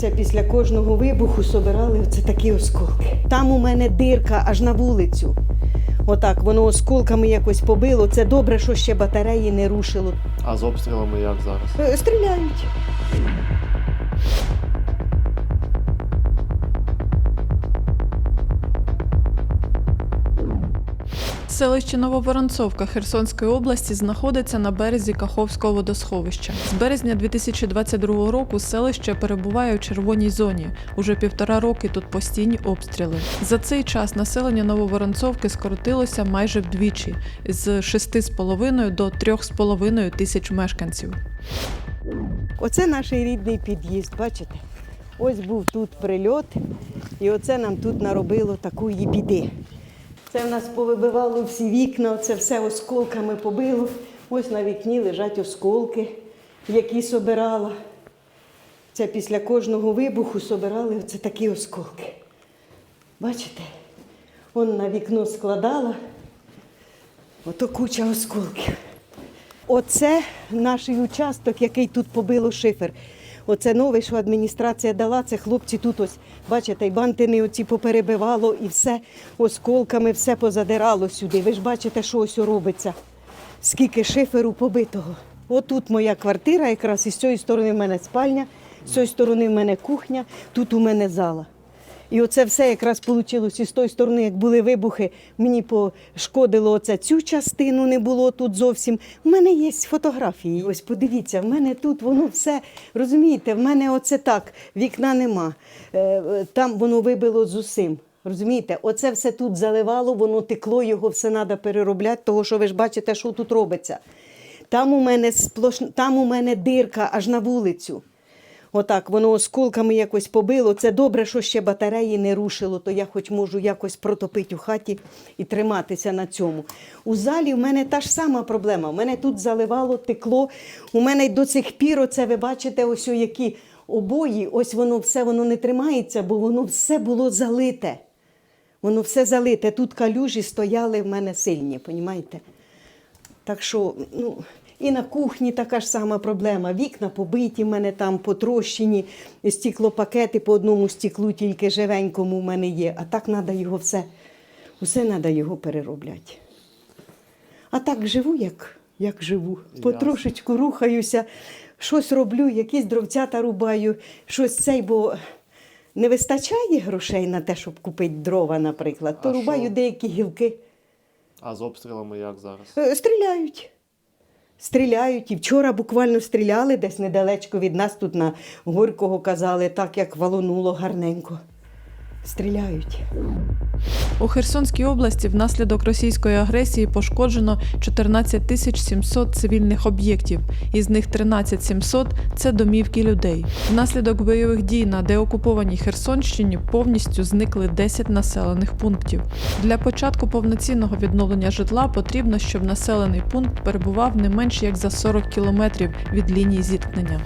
Це після кожного вибуху собирали оце такі осколки. Там у мене дирка аж на вулицю. Отак воно осколками якось побило. Це добре, що ще батареї не рушило. А з обстрілами як зараз? Е, Стріляють. Селище Нововоронцовка Херсонської області знаходиться на березі Каховського водосховища. З березня 2022 року селище перебуває у червоній зоні. Уже півтора роки тут постійні обстріли. За цей час населення Нововоронцовки скоротилося майже вдвічі з 6,5 до 3,5 тисяч мешканців. Оце наш рідний під'їзд, бачите? Ось був тут прильот, і оце нам тут наробило такої біди. Це в нас повибивало всі вікна, це все осколками побило. Ось на вікні лежать осколки, які собирала. Це після кожного вибуху собирали оце такі осколки. Бачите? Он на вікно складала, ото куча осколків. Оце наш участок, який тут побило шифер. Оце нове, що адміністрація дала, це хлопці тут ось, бачите, і бантини оці поперебивало, і все осколками, все позадирало сюди. Ви ж бачите, що ось робиться. Скільки шиферу побитого. Отут моя квартира, якраз і з цієї сторони в мене спальня, з цієї сторони в мене кухня, тут у мене зала. І оце все якраз вийшло з тої сторони, як були вибухи, мені пошкодило оце цю частину, не було тут зовсім. У мене є фотографії. Ось подивіться, в мене тут воно все, розумієте, в мене оце так, вікна нема. Е, Там воно вибило з усім. Розумієте, оце все тут заливало, воно текло, його все треба переробляти, того що ви ж бачите, що тут робиться. Там у мене сплош... там у мене дирка аж на вулицю. Отак, воно осколками якось побило. Це добре, що ще батареї не рушило, то я хоч можу якось протопити у хаті і триматися на цьому. У залі в мене та ж сама проблема. У мене тут заливало, текло. У мене й до цих пір, оце ви бачите, ось які обої, ось воно все воно не тримається, бо воно все було залите. Воно все залите. Тут калюжі стояли в мене сильні, понімаєте? Так що, ну, і на кухні така ж сама проблема. Вікна побиті, в мене там потрощені, стіклопакети по одному стіклу, тільки живенькому в мене є. А так треба його все, усе треба його переробляти. А так живу, як, як живу. Потрошечку рухаюся, щось роблю, якісь дровцята рубаю, щось цей, бо не вистачає грошей на те, щоб купити дрова, наприклад, то А рубаю що? деякі гілки. А з обстрілами як зараз? Е, Стріляють. Стріляють. І вчора буквально стріляли десь недалечко від нас, тут на Горького казали, так як валонуло гарненько. Стріляють. У Херсонській області внаслідок російської агресії пошкоджено 14 тисяч 700 цивільних об'єктів, із них 13 700 – це домівки людей. Внаслідок бойових дій на деокупованій Херсонщині повністю зникли 10 населених пунктів. Для початку повноцінного відновлення житла потрібно, щоб населений пункт перебував не менш як за 40 кілометрів від лінії зіткнення.